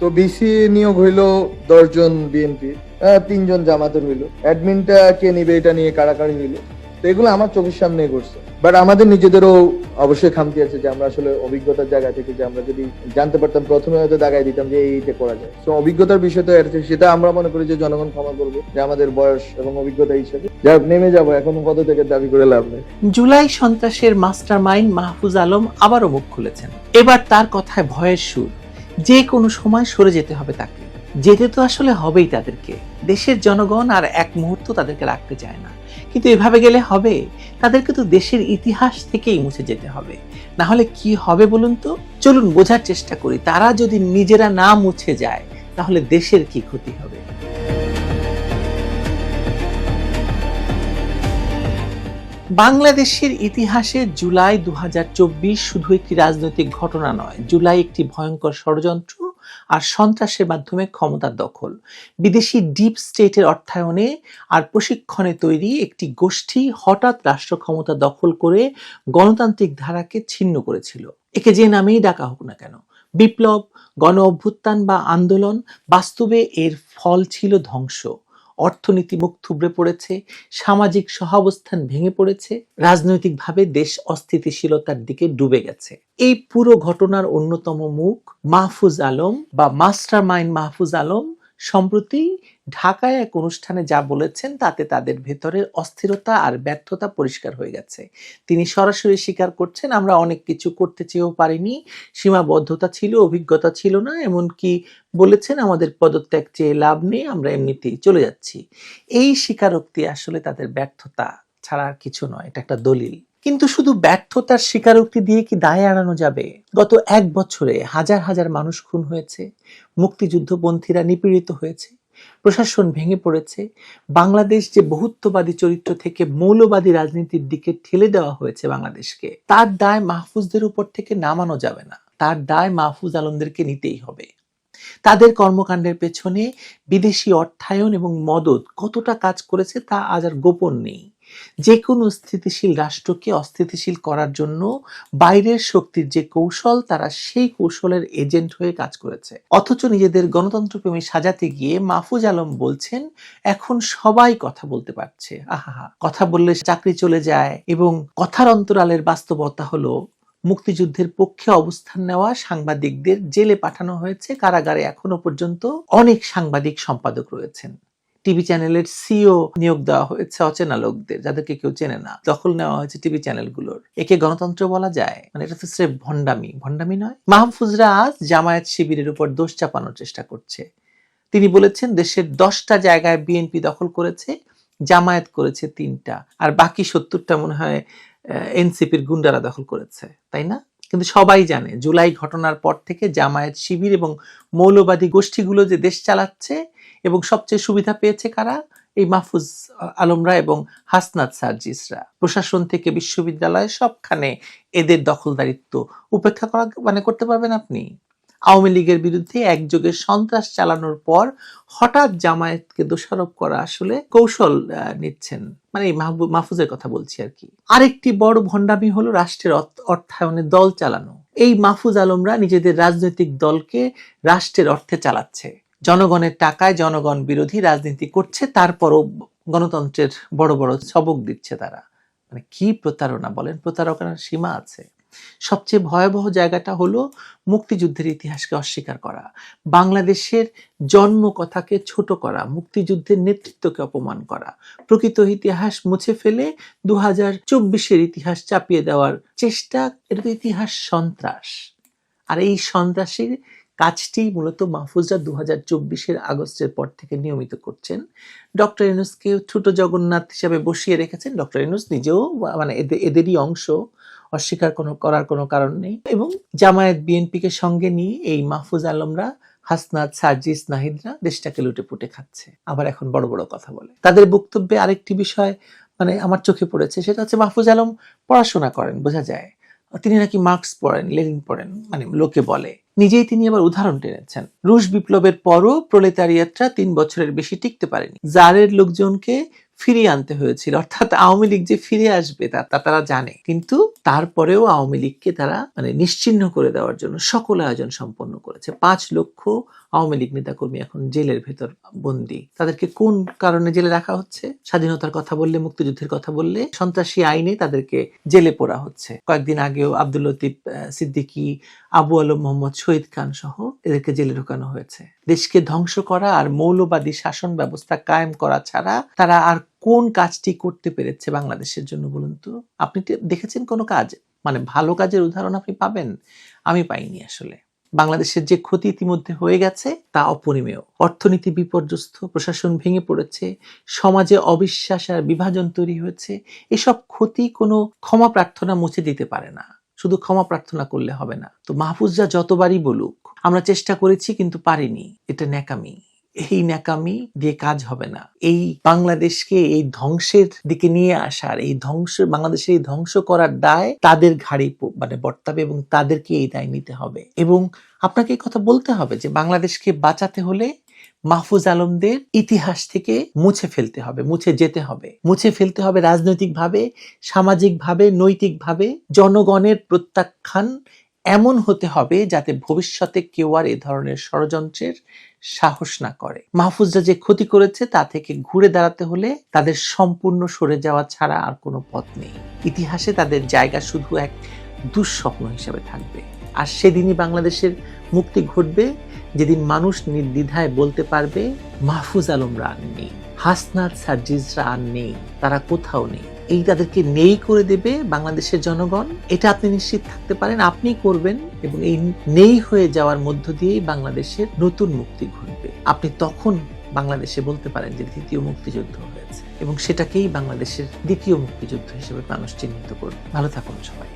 তো বিসি নিয়োগ হইল দশজন বিএনপি তিনজন জামাতের হইল। অ্যাডমিনটা কে নিবে এটা নিয়ে কারাকারি হইল। তো এগুলো আমার চোখের সামনে ঘটছে। বাট আমাদের নিজেদেরও অবশ্যই খামতি আছে যে আমরা আসলে অভিজ্ঞতার জায়গা থেকে যে আমরা যদি জানতে পারতাম, প্রথমে হয়তো দাগাই দিতাম যে এইটা করা যায়। তো অভিজ্ঞতার বিষয় তো সেটা আমরা মনে করি যে জনগণ ক্ষমা করবে, যে আমাদের বয়স এবং অভিজ্ঞতা হিসেবে। যাই নেমে যাব, এখন কত থেকে দাবি করে লাভ নেই। জুলাই সন্ত্রাসের মাস্টার মাইন্ড মাহফুজ আলম আবারও মুখ খুলেছেন। এবার তার কথায় ভয়ের সুর। যে কোনো সময় সরে যেতে হবে তাকে। যেতে তো আসলে হবেই তাদেরকে। দেশের জনগণ আর এক মুহূর্ত তাদেরকে রাখতে চায় না। কিন্তু এভাবে গেলে হবে? তাদেরকে তো দেশের ইতিহাস থেকেই মুছে যেতে হবে। না হলে কি হবে বলুন তো? চলুন বোঝার চেষ্টা করি, তারা যদি নিজেরা না মুছে যায়, তাহলে দেশের কি ক্ষতি হবে? বাংলাদেশের ইতিহাসে জুলাই দু হাজার চব্বিশ শুধু একটি রাজনৈতিক ঘটনা নয়, জুলাই একটি ভয়ঙ্কর ষড়যন্ত্র আর সন্ত্রাসের মাধ্যমে ক্ষমতার দখল। বিদেশি ডিপ স্টেটের অর্থায়নে আর প্রশিক্ষণে তৈরি একটি গোষ্ঠী হঠাৎ রাষ্ট্র ক্ষমতা দখল করে গণতান্ত্রিক ধারাকে ছিন্ন করেছিল। একে যে নামেই ডাকা হোক না কেন, বিপ্লব, গণ অভ্যুত্থান বা আন্দোলন বাস্তবে এর ফল ছিল ধ্বংস। অর্থনীতি মুখ থুবড়ে পড়েছে, সামাজিক সহাবস্থান ভেঙে পড়েছে, রাজনৈতিকভাবে দেশ অস্থিতিশীলতার দিকে ডুবে গেছে। এই পুরো ঘটনার অন্যতম মুখ মাহফুজ আলম বা মাস্টার মাইন্ড মাহফুজ আলম সম্প্রতি ঢাকায় এক অনুষ্ঠানে যা বলেছেন, তাতে তাদের ভেতরের অস্থিরতা আর ব্যর্থতা পরিষ্কার হয়ে গেছে। তিনি সরাসরি স্বীকার করছেন, আমরা অনেক কিছু করতে চেয়েও পারিনি, সীমাবদ্ধতা ছিল, অভিজ্ঞতা ছিল না, এমনকি বলেছেন, আমাদের পদত্যাগ চেয়ে লাভ নেই, আমরা এমনিতেই চলে যাচ্ছি। এই স্বীকারোক্তি আসলে তাদের ব্যর্থতা ছাড়া আর কিছু নয়, এটা একটা দলিল। কিন্তু শুধু ব্যর্থতার স্বীকারোক্তি দিয়ে কি দায় এড়ানো যাবে? গত এক বছরে হাজার হাজার মানুষ খুন হয়েছে, মুক্তিযুদ্ধপন্থীরা নিপীড়িত হয়েছে, প্রশাসন ভেঙে পড়েছে, বাংলাদেশ যে বহুত্ববাদী চরিত্র থেকে মৌলবাদী রাজনীতির দিকে ঠেলে দেওয়া হয়েছে বাংলাদেশকে, তার দায় মাহফুজদের উপর থেকে নামানো যাবে না, তার দায় মাহফুজ আলমদেরকে নিতেই হবে। তাদের কর্মকাণ্ডের পেছনে বিদেশি অর্থায়ন এবং মদত কতটা কাজ করেছে তা আজ আর গোপন নেই। যে কোনো স্থিতিশীল রাষ্ট্রকে অস্থিতিশীল করার জন্য বাইরের শক্তির যে কৌশল, তারা সেই কৌশলের এজেন্ট হয়ে কাজ করেছে। অথচ নিজেদের গণতন্ত্রপ্রেমী সাজাতে গিয়ে মাহফুজ আলম বলছেন, এখন সবাই কথা বলতে পারছে। আহা কথা বললে চাকরি চলে যায় এবং কথার অন্তরালের বাস্তবতা হলো, মুক্তিযুদ্ধের পক্ষে অবস্থান নেওয়া সাংবাদিকদের জেলে পাঠানো হয়েছে। কারাগারে এখনও পর্যন্ত অনেক সাংবাদিক সম্পাদক রয়েছেন। টিভি চ্যানেলের সিও নিয়োগ দেওয়া হয়েছে অচেনা লোকদের, যাদেরকে কেউ চেনে না। দখল নেওয়া হয়েছে টিভি চ্যানেলগুলোর। একে গণতন্ত্র বলা যায়। মানে এটা তো স্রেফ ভণ্ডামি। ভণ্ডামি নয়। মাহফুজরা আজ জামায়াত শিবিরের উপর দোষ চাপানোর চেষ্টা করছে। তিনি বলেছেন, দেশের দশটা জায়গায় বিএনপি দখল করেছে, জামায়াত করেছে তিনটা। আর বাকি সত্তরটা মনে হয় এনসিপির গুন্ডারা দখল করেছে। তাই না? কিন্তু সবাই জানে, জুলাই ঘটনার পর থেকে জামায়াত শিবির এবং মৌলবাদী গোষ্ঠীগুলো যে দেশ চালাচ্ছে এবং সবচেয়ে সুবিধা পেয়েছে কারা? এই মাহফুজ আলমরা এবং হাসনাত সার্জিসরা। প্রশাসন থেকে বিশ্ববিদ্যালয় সবখানে এদের দখলদারিত্ব উপেক্ষা করা মানে করতে পারবেন আপনি? আওয়ামী লীগের বিরুদ্ধে একযোগে সন্ত্রাস চালানোর পর হঠাৎ জামায়াতকে দোষারোপ করা আসলে কৌশল নিচ্ছেন। মানে মাহফুজের কথা বলছি আর কি। আরেকটি বড় ভণ্ডামি হলো রাষ্ট্রের অর্থায়নে দল চালানো। এই মাহফুজ আলমরা নিজেদের রাজনৈতিক দলকে রাষ্ট্রের অর্থে চালাচ্ছে। জনগণের টাকায় জনগণ বিরোধী রাজনীতি করছে, তারপরও গণতন্ত্রের বড় বড় সবক দিচ্ছে তারা। মানে কি প্রতারণা বলেন? প্রতারণার সীমা আছে। সবচেয়ে ভয়াবহ জায়গাটা হলো মুক্তিযুদ্ধের ইতিহাসকে অস্বীকার করা। বাংলাদেশের জন্ম কথাকে ছোট করা, মুক্তিযুদ্ধের নেতৃত্বকে অপমান করা। প্রকৃত ইতিহাস মুছে ফেলে দু হাজার চব্বিশের ইতিহাস চাপিয়ে দেওয়ার চেষ্টা, এটা ইতিহাস সন্ত্রাস। আর এই সন্ত্রাসের কাজটি মূলত মাহফুজরা দু হাজার চব্বিশের আগস্টের পর থেকে নিয়মিত করছেন। ডক্টর ইনুসকে ছোট জগন্নাথ হিসাবে বসিয়ে রেখেছেন। ডক্টর ইনুস নিজেও মানে এদের- এদেরই অংশ। অস্বীকার কোনো, করার কোনো কারণ নেই। এবং জামায়াত বিএনপিকে সঙ্গে নিয়ে এই মাহফুজ আলমরা, হাসনাত, সার্জিস, নাহিদরা দেশটাকে লুটে পুটে খাচ্ছে। আবার এখন বড় বড় কথা বলে। তাদের বক্তব্যে আরেকটি বিষয় মানে আমার চোখে পড়েছে, সেটা হচ্ছে মাহফুজ আলম পড়াশোনা করেন, বোঝা যায়। তিনি নাকি মার্কস পড়েন, লেনিন পড়েন মানে লোকে বলে। নিজেই তিনি আবার উদাহরণ টেনেছেন। রুশ বিপ্লবের পরও প্রলেতারিয়াতরা তিন বছরের বেশি টিকতে পারেনি। জারের লোকজনকে ফিরিয়ে আনতে হয়েছিল। অর্থাৎ আওয়ামী লীগ যে ফিরে আসবে তা তারা জানে। কিন্তু তারপরেও আওয়ামী লীগকে তারা মানে নিশ্চিহ্ন করে দেওয়ার জন্য সকল আয়োজন সম্পন্ন করেছে। পাঁচ লক্ষ আওয়ামী লীগ নেতাকর্মী এখন জেলের ভেতর বন্দী। তাদেরকে কোন কারণে জেলে রাখা হচ্ছে? স্বাধীনতার কথা বললে, মুক্তিযুদ্ধের কথা বললে সন্ত্রাসী আইনে তাদেরকে জেলে পোড়া হচ্ছে। কয়েকদিন আগেও আব্দুল লতিফ সিদ্দিকী, আবু আলম মোহাম্মদ, শহীদ খান সহ এদেরকে জেলে ঢোকানো হয়েছে। দেশকে ধ্বংস করা আর মৌলবাদী শাসন ব্যবস্থা কায়েম করা ছাড়া তারা আর কোন কাজটি করতে পেরেছে বাংলাদেশের জন্য বলুন তো? আপনি দেখেছেন কোনো কাজ? মানে ভালো কাজের উদাহরণ আপনি পাবেন? আমি পাইনি আসলে। বাংলাদেশের যে ক্ষতি ইতিমধ্যে হয়ে গেছে, তা অপরিমেয়। অর্থনীতি বিপর্যস্ত, প্রশাসন ভেঙে পড়েছে, সমাজে অবিশ্বাস আর বিভাজন তৈরি হয়েছে, এসব ক্ষতি কোনো ক্ষমা প্রার্থনা মুছে দিতে পারে না। শুধু ক্ষমা প্রার্থনা করলে হবে না। তো মাহফুজরা যতবারই বলুক, আমরা চেষ্টা করেছি কিন্তু পারিনি। এটা ন্যাকামি। এই ন্যাকামি দিয়ে কাজ হবে না। এই বাংলাদেশকে এই ধ্বংসের দিকে নিয়ে আসার, এই ধ্বংস বাংলাদেশের এই ধ্বংস করার দায় তাদের ঘাড়ে মানে বর্তাবে এবং তাদেরকে এই দায় নিতে হবে। এবং আপনাকে এই কথা বলতে হবে যে বাংলাদেশকে বাঁচাতে হলে মাহফুজ আলমদের ইতিহাস থেকে মুছে ফেলতে হবে, মুছে যেতে হবে। মুছে ফেলতে হবে রাজনৈতিকভাবে, সামাজিকভাবে, নৈতিকভাবে জনগণের প্রত্যাখ্যান এমন হতে হবে যাতে ভবিষ্যতে কেউ আর এ ধরনের ষড়যন্ত্রের সাহস না করে। মাহফুজরা যে ক্ষতি করেছে তা থেকে ঘুরে দাঁড়াতে হলে তাদের সম্পূর্ণ সরে যাওয়া ছাড়া আর কোনো পথ নেই। ইতিহাসে তাদের জায়গা শুধু এক দুঃস্বপ্ন হিসেবে থাকবে। আর সেদিনই বাংলাদেশের মুক্তি ঘটবে যেদিন মানুষ নির্দ্বিধায় বলতে পারবে, মাহফুজ আলমরা আর নেই। হাসনাত সার্জিসরা আর নেই। তারা কোথাও নেই। এই তাদেরকে নেই করে দেবে বাংলাদেশের জনগণ। এটা আপনি নিশ্চিত থাকতে পারেন আপনি করবেন এবং এই নেই হয়ে যাওয়ার মধ্য দিয়েই বাংলাদেশের নতুন মুক্তি ঘটবে। আপনি তখন বাংলাদেশে বলতে পারেন যে দ্বিতীয় মুক্তিযুদ্ধ হয়েছে এবং সেটাকেই বাংলাদেশের দ্বিতীয় মুক্তিযুদ্ধ হিসেবে মানুষ চিহ্নিত করবে। ভালো থাকুন সবাই।